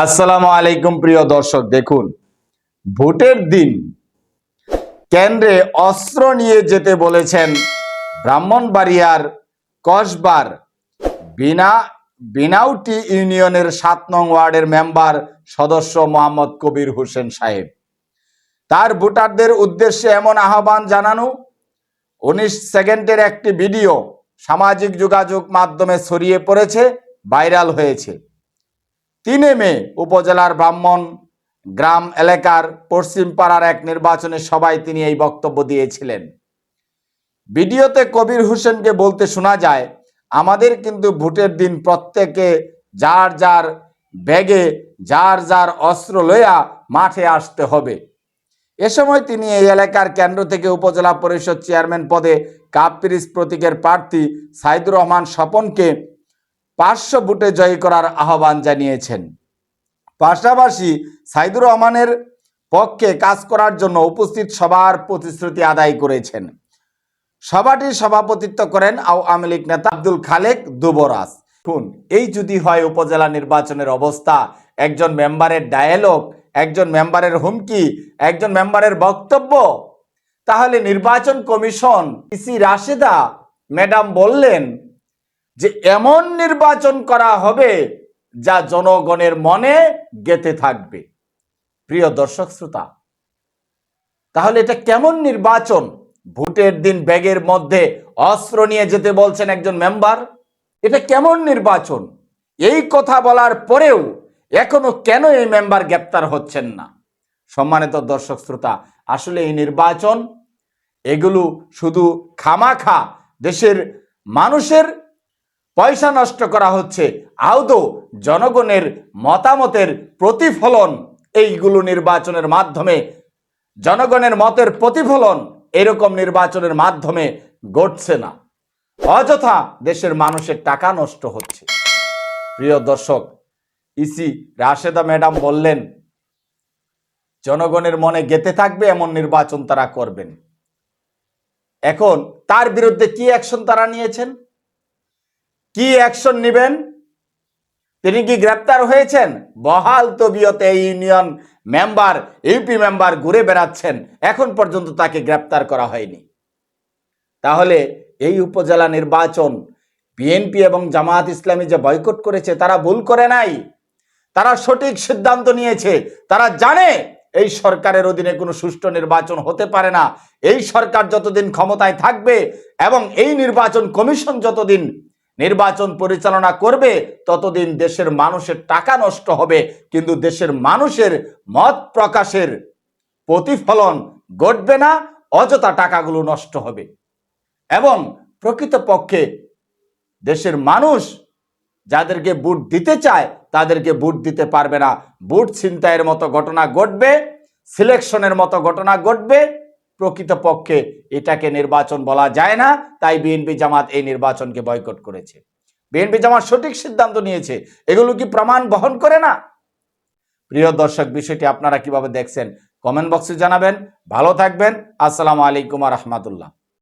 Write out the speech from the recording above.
আসসালামু আলাইকুম প্রিয় দর্শক, দেখুন, ভোটের দিন কেন্দ্রে অস্ত্র নিয়ে যেতে বলেছেন ব্রাহ্মণবাড়িয়ার কসবার বিনা, বিনাউটি ইউনিয়নের সাত নং ওয়ার্ডের মেম্বার সদস্য মোহাম্মদ কবির হোসেন সাহেব। তার ভোটারদের উদ্দেশ্যে এমন আহ্বান জানানো, উনিশ সেকেন্ডের একটি ভিডিও সামাজিক যোগাযোগ মাধ্যমে ছড়িয়ে পড়েছে, ভাইরাল হয়েছে। তিনে মে উপজেলার ব্রাহ্মণ গ্রাম এলাকার পশ্চিম পাড়ার এক নির্বাচনে সবাই তিনি এই বক্তব্য দিয়েছিলেন। ভিডিওতে কবির হোসেনকে বলতে শোনা যায়, আমাদের কিন্তু ভোটের দিন প্রত্যেকে যার যার ব্যাগে, যার যার অস্ত্র লইয়া মাঠে আসতে হবে। এ সময় তিনি এই এলাকার কেন্দ্র থেকে উপজেলা পরিষদ চেয়ারম্যান পদে কাপ পিরিস প্রতীকের প্রার্থী সাইদুর রহমান স্বপনকে পাঁচশো ভোটে জয়ী করার আহ্বান জানিয়েছেন। পাশাপাশি সাইদুর রহমানের পক্ষে কাজ করার জন্য উপস্থিত সবার প্রতিশ্রুতি আদায় করেছেন। সভাটির সভাপতিত্ব করেন আওয়ামী লীগ নেতা আব্দুল খালেক দুবরাজ। শুন এই যদি হয় উপজেলা নির্বাচনের অবস্থা, একজন মেম্বারের ডায়ালগ একজন মেম্বারের হুমকি, একজন মেম্বারের বক্তব্য, তাহলে নির্বাচন কমিশন ইসি রাশেদা ম্যাডাম বললেন যে এমন নির্বাচন করা হবে যা জনগণের মনে গেতে থাকবে। প্রিয় দর্শক শ্রোতা, তাহলে এটা কেমন নির্বাচন? ভোটের দিন ব্যাগের মধ্যে অস্ত্র নিয়ে যেতে বলছেন একজন মেম্বার। এটা কেমন নির্বাচন? এই কথা বলার পরেও এখনও কেন এই মেম্বার গ্রেপ্তার হচ্ছেন না? সম্মানিত দর্শক শ্রোতা, আসলে এই নির্বাচন এগুলো শুধু খামাখা দেশের মানুষের পয়সা নষ্ট করা হচ্ছে। আদৌ জনগণের মতামতের প্রতিফলন এইগুলো নির্বাচনের মাধ্যমে, জনগণের মতের প্রতিফলন এরকম নির্বাচনের মাধ্যমে ঘটছে না। অযথা দেশের মানুষের টাকা নষ্ট হচ্ছে। প্রিয় দর্শক, ইসি রাশেদা ম্যাডাম বললেন, জনগণের মনে গেতে থাকবে এমন নির্বাচন তারা করবেন। এখন তার বিরুদ্ধে কি অ্যাকশন তারা নিয়েছেন? কি অ্যাকশন নেবেন? তিনি কি গ্রেপ্তার হয়েছেন? বহাল তবিয়তে এই ইউনিয়ন মেম্বার, ইউপি মেম্বার ঘুরে বেড়াচ্ছেন। এখন পর্যন্ত তাকে গ্রেপ্তার করা হয়নি। তাহলে এই উপজেলা নির্বাচন, বিএনপি এবং জামায়াত ইসলামী যে বয়কট করেছে, তারা ভুল করে নাই। তারা সঠিক সিদ্ধান্ত নিয়েছে। তারা জানে এই সরকারের অধীনে কোনো সুষ্ঠু নির্বাচন হতে পারে না। এই সরকার যতদিন ক্ষমতায় থাকবে এবং এই নির্বাচন কমিশন যতদিন নির্বাচন পরিচালনা করবে, ততদিন দেশের মানুষের টাকা নষ্ট হবে। কিন্তু দেশের মানুষের মত প্রকাশের প্রতিফলন ঘটবে না, অযথা টাকাগুলো নষ্ট হবে। এবং প্রকৃতপক্ষে দেশের মানুষ যাদেরকে বুট দিতে চায়, তাদেরকে বুট দিতে পারবে না। বুট ছিনতাইয়ের মতো ঘটনা ঘটবে, সিলেকশনের মতো ঘটনা ঘটবে প্রকৃতপক্ষে এটাকে নির্বাচন বলা যায় না, তাই বিএনপি জামাত এই নির্বাচনকে বয়কট করেছে। বিএনপি জামাত সঠিক সিদ্ধান্ত নিয়েছে, এগুলো কি প্রমাণ বহন করে না? প্রিয় দর্শক, বিষয়টি আপনারা কীভাবে দেখছেন, কমেন্ট বক্সে জানাবেন। ভালো থাকবেন, আসসালামু আলাইকুম রহমতুল্লাহ।